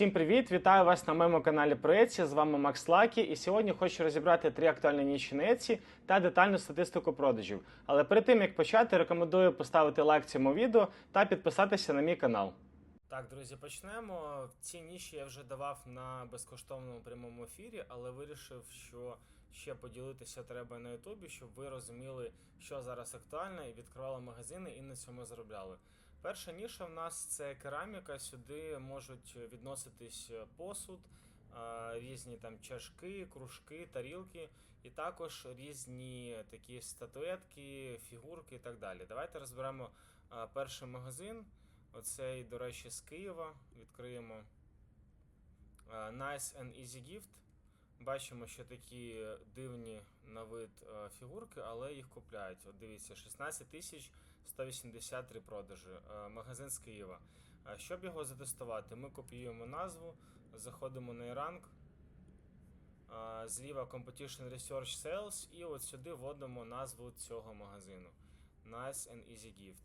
Всім привіт! Вітаю вас на моєму каналі про Etsy. З вами Макс Лакі. І сьогодні хочу розібрати три актуальні ніші на Etsy та детальну статистику продажів. Але перед тим як почати, рекомендую поставити лайк цьому відео та підписатися на мій канал. Так, друзі, почнемо. Ці ніші я вже давав на безкоштовному прямому ефірі, але вирішив, що ще поділитися треба на Ютубі, щоб ви розуміли, що зараз актуально, і відкривали магазини і на цьому заробляли. Перша ніша в нас це кераміка. Сюди можуть відноситись посуд, різні там чашки, кружки, тарілки, і також різні такі статуетки, фігурки і так далі. Давайте розберемо перший магазин. Оцей, до речі, з Києва. Відкриємо Nice and Easy Gift. Бачимо, що такі дивні на вид е, фігурки, але їх купляють. От дивіться, 16 тисяч 183 продажі. Е, Магазин з Києва. Щоб його затестувати, ми копіюємо назву, заходимо на e-rank, е, зліва Competition Research Sales, і от сюди вводимо назву цього магазину Nice and Easy Gift.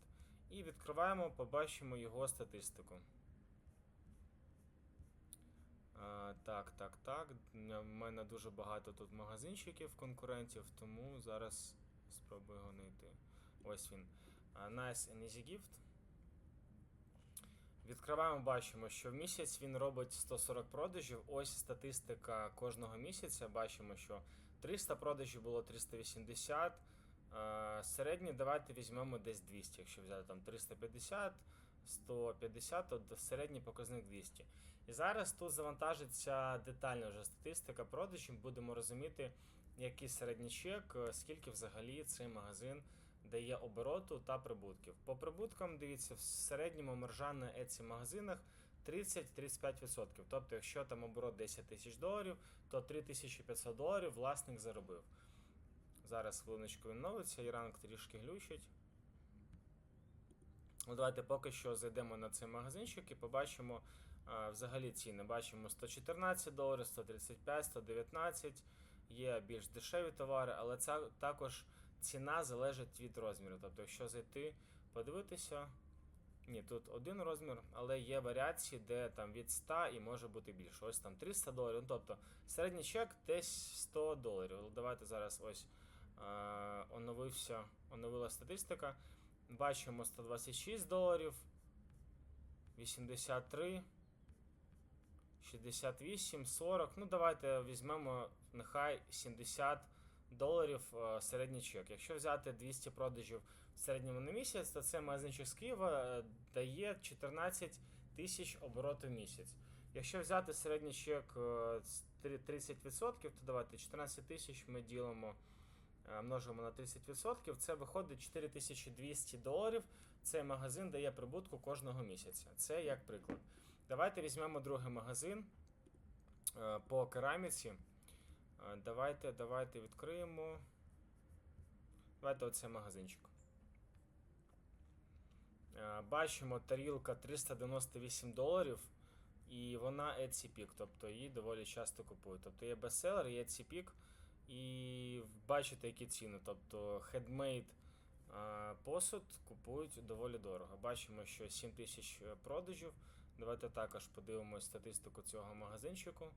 І відкриваємо, побачимо його статистику. Так, так, так. У мене дуже багато тут магазинчиків конкурентів, тому зараз спробую його знайти. Ось він. Nice and Easy Gift. Відкриваємо, бачимо, що в місяць він робить 140 продажів. Ось статистика кожного місяця. Бачимо, що 300 продажів було 380. А, Середній давайте візьмемо десь 200. Якщо взяти там 350, 150, то середній показник 200. І зараз тут завантажиться детальна вже статистика продажів. Будемо розуміти, який середній чек, е, скільки взагалі цей магазин дає обороту та прибутків. По прибуткам, дивіться, в середньому маржа на Etsy магазинах 30-35%. Тобто, якщо там оборот 10 тисяч доларів, то 3500 доларів власник заробив. Зараз хвилиночку він новиться, і ранг трішки глючить. Ну, давайте поки що зайдемо на цей магазинчик і побачимо а, взагалі ціни. Бачимо 114 доларів, 135, 119. Є більш дешеві товари, але це також ціна залежить від розміру. Тобто, якщо зайти, подивитися. Ні, тут один розмір, але є варіації, де там від 100 і може бути більше. Ось там 300 доларів. Ну, тобто середній чек десь 100 доларів. Давайте зараз ось е, оновився, оновила статистика. Бачимо 126 доларів, 83, 68, 40. Ну, давайте візьмемо нехай 70 доларів е, середній чек. Якщо взяти 200 продажів в середньому на місяць, то це магазинчик з Києва е, дає 14 тисяч обороту в місяць. Якщо взяти середній чек е, з три- 30%, то давайте 14 тисяч ми ділимо е, множимо на 30%, це виходить 4200 доларів. Цей магазин дає прибутку кожного місяця. Це як приклад. Давайте візьмемо другий магазин е, по кераміці. Е, Давайте, давайте відкриємо. Давайте оцей магазинчик. Е, Бачимо тарілка 398 доларів, і вона Etsy Peak, тобто її доволі часто купують. Тобто є бестселер, є Etsy Peak, і бачите, які ціни. Тобто хедмейд посуд купують доволі дорого. Бачимо, що 7 тисяч продажів. Давайте також подивимось статистику цього магазинчику.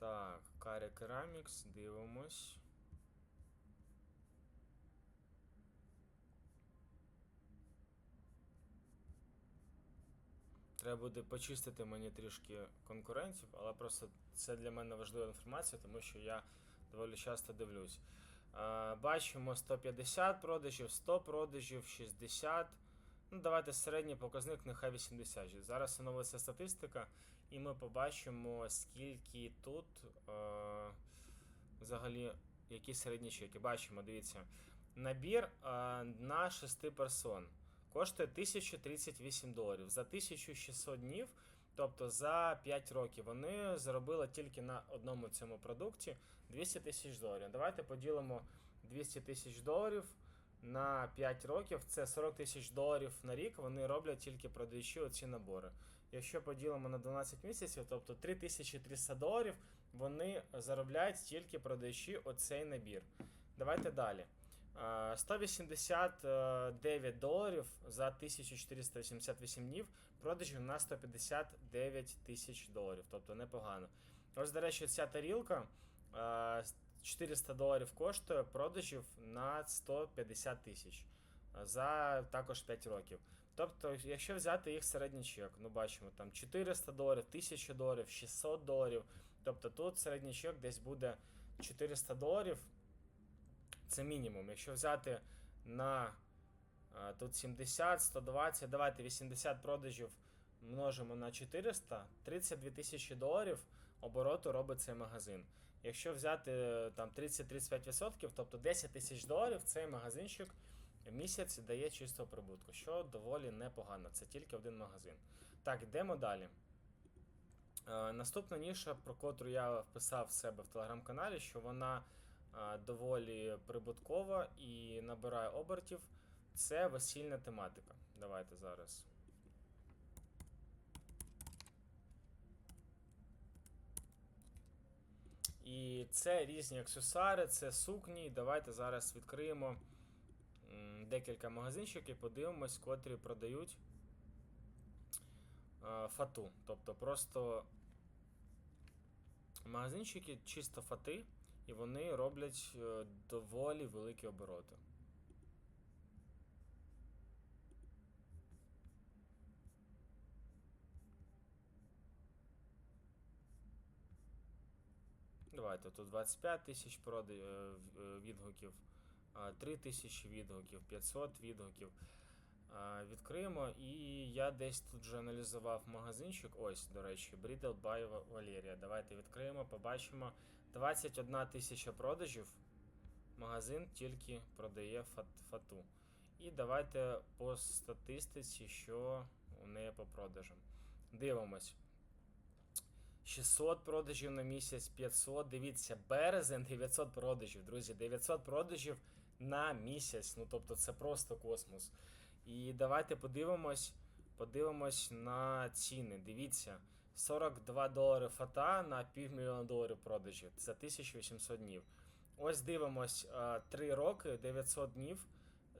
Так, Карі Керамікс, дивимось. Треба буде почистити мені трішки конкурентів, але просто це для мене важлива інформація, тому що я доволі часто дивлюсь. Е, Бачимо 150 продажів, 100 продажів, 60. Ну, давайте середній показник, нехай 80. Зараз оновиться статистика, і ми побачимо, скільки тут е, взагалі які середні чеки. Бачимо, дивіться. Набір е, на 6 персон коштує 1038 доларів. За 1600 днів, тобто за 5 років, вони заробили тільки на одному цьому продукті 200 тисяч доларів. Давайте поділимо 200 тисяч доларів на 5 років. Це 40 тисяч доларів на рік. Вони роблять тільки продаючи оці набори. Якщо поділимо на 12 місяців, тобто 3300 доларів, вони заробляють тільки продаючи оцей набір. Давайте далі. Е, 189 доларів за 1488 днів продажів на 159 тисяч доларів, тобто непогано. Ось, до речі, ця тарілка е, 400 доларів коштує продажів на 150 тисяч е, за також 5 років. Тобто, якщо взяти їх середній чек, ну бачимо там 400 доларів, 1000 доларів, 600 доларів. Тобто тут середній чек десь буде 400 доларів. Це мінімум. Якщо взяти на тут 70, 120, давайте 80 продажів множимо на 400, 32 тисячі доларів обороту робить цей магазин. Якщо взяти е, там 30-35%, тобто 10 тисяч доларів, цей магазинчик в місяць дає чистого прибутку, що доволі непогано. Це тільки один магазин. Так, йдемо далі. Е, Наступна ніша, про котру я вписав в себе в телеграм-каналі, що вона е, доволі прибуткова і набирає обертів. Це весільна тематика. Давайте зараз. І це різні аксесуари, це сукні. Давайте зараз відкриємо декілька магазинчиків і подивимось, котрі продають е, фату. Тобто просто магазинчики чисто фати, і вони роблять е, доволі великі обороти. Давайте тут 25 тисяч е, е, відгуків, 3 тисячі відгуків, 500 відгуків. Відкриємо, і я десь тут вже аналізував магазинчик. Ось, до речі, Bridal by Valeria. Давайте відкриємо, побачимо. 21 тисяча продажів. Магазин тільки продає фату. І давайте по статистиці, що у неї по продажам. Дивимось. 600 продажів на місяць, 500. Дивіться, березень 900 продажів, друзі. 900 продажів на місяць. Ну тобто це просто космос. І давайте подивимось, подивимось на ціни. Дивіться, 42 долари фата на півмільйона доларів продажів. Це 1800 днів. Ось дивимось 3 роки, 900 днів.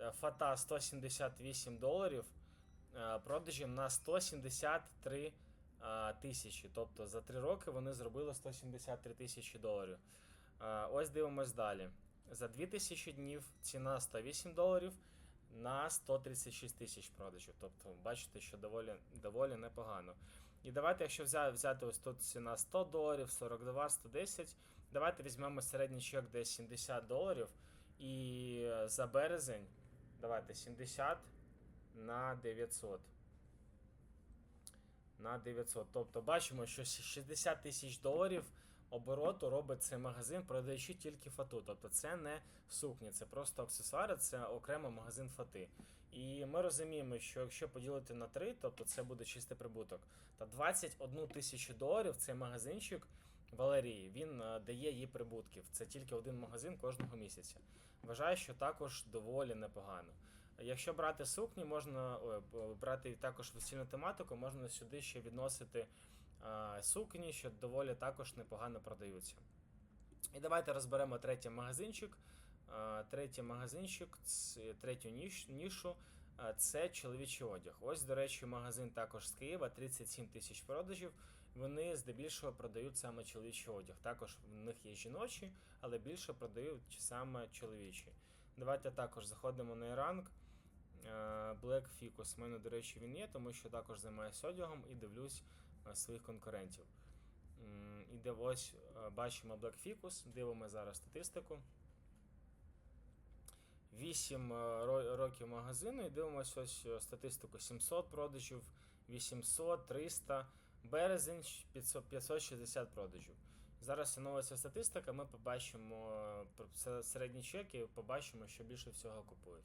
Е, Фата 178 доларів. е, Продажів на 173 а, тисячі. Тобто за 3 роки вони зробили 173 тисячі доларів. Ось дивимось далі. За 2000 днів ціна 108 доларів на 136 тисяч продажів. Тобто, бачите, що доволі, доволі непогано. І давайте, якщо взяти, взяти ось тут ціна 100 доларів, 42, 110. Давайте візьмемо середній чек десь 70 доларів. І е, за березень, давайте 70 на 900 на 900. Тобто бачимо, що 60 тисяч доларів обороту робить цей магазин, продаючи тільки фату. Тобто це не сукні, це просто аксесуари, це окремо магазин фати. І ми розуміємо, що якщо поділити на 3, тобто це буде чистий прибуток. Та 21 тисячу доларів цей магазинчик Валерії він е, дає їй прибутків. Це тільки один магазин кожного місяця. Вважаю, що також доволі непогано. Якщо брати сукні, можна брати також весільну тематику, можна сюди ще відносити а, сукні, що доволі також непогано продаються. І давайте розберемо третій магазинчик. А, Третій магазинчик, третю ніш, нішу це чоловічий одяг. Ось, до речі, магазин також з Києва, 37 тисяч продажів. Вони здебільшого продають саме чоловічий одяг. Також в них є жіночі, але більше продають саме чоловічі. Давайте також заходимо на ранг. Black Ficus. У мене, до речі, він є, тому що також займаюся одягом і дивлюсь е, своїх конкурентів. І де ось е, бачимо Black Ficus, дивимо зараз статистику. 8 років магазину і дивимося ось е, статистику 700 продажів, 800, 300, березень 560 продажів. Зараз оновиться статистика, ми побачимо е, середні чеки, побачимо, що більше всього купують.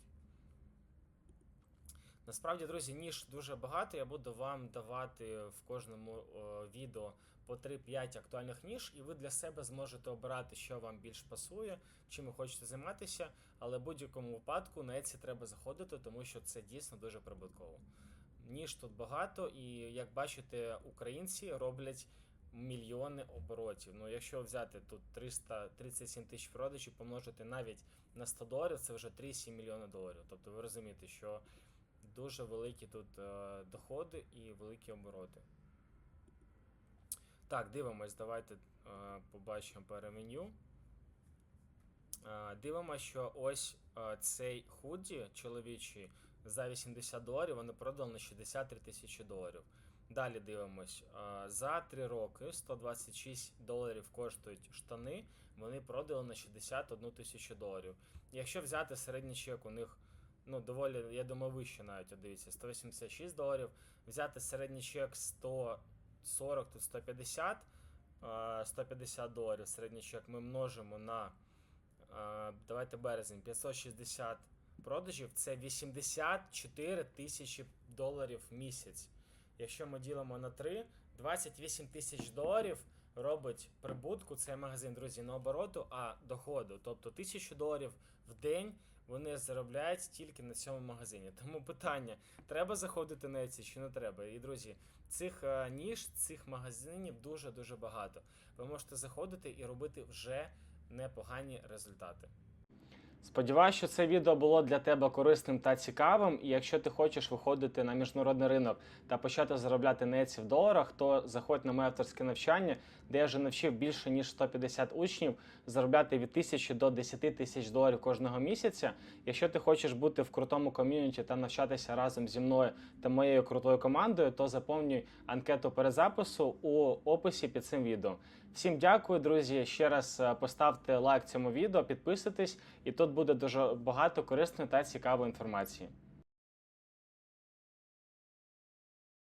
Насправді, друзі, ніж дуже багато. Я буду вам давати в кожному о, відео по 3-5 актуальних ніж, і ви для себе зможете обирати, що вам більш пасує, чим ви хочете займатися. Але в будь-якому випадку на Etsy треба заходити, тому що це дійсно дуже прибутково. Ніж тут багато, і як бачите, українці роблять мільйони оборотів. Ну, якщо взяти тут 337 тисяч продажів, помножити навіть на 100 доларів це вже 3,7 мільйона доларів. Тобто ви розумієте, що дуже великі тут е, доходи і великі обороти. Так, дивимось, давайте е, побачимо переменю. Е, Дивимося, що ось цей худі чоловічий за 80 доларів вони продали на 63 тисячі доларів. Далі дивимось. За 3 роки 126 доларів коштують штани, вони продали на 61 тисячу доларів. Якщо взяти середній чек, у них ну, доволі, я думаю, вище навіть, дивіться, 186 доларів. Взяти середній чек 140, тут 150, е, 150 доларів середній чек ми множимо на давайте березень 560 продажів це 84 тисячі доларів в місяць. Якщо ми ділимо на 3, 28 тисяч доларів робить прибутку цей магазин, друзі, не обороту, а доходу. Тобто 1000 доларів в день вони заробляють тільки на цьому магазині. Тому питання: треба заходити на ці чи не треба? І друзі, цих е, ніж, цих магазинів дуже дуже багато. Ви можете заходити і робити вже непогані результати. Сподіваюся, що це відео було для тебе корисним та цікавим. І якщо ти хочеш виходити на міжнародний ринок та почати заробляти неці в доларах, то заходь на моє авторське навчання, де я вже навчив більше ніж 150 учнів заробляти від 1000 до 10 тисяч доларів кожного місяця. Якщо ти хочеш бути в крутому ком'юніті та навчатися разом зі мною та моєю крутою командою, то заповнюй анкету перезапису у описі під цим відео. Всім дякую, друзі. Ще раз е, поставте лайк цьому відео, підписуйтесь, і тут буде дуже багато корисної та цікавої інформації.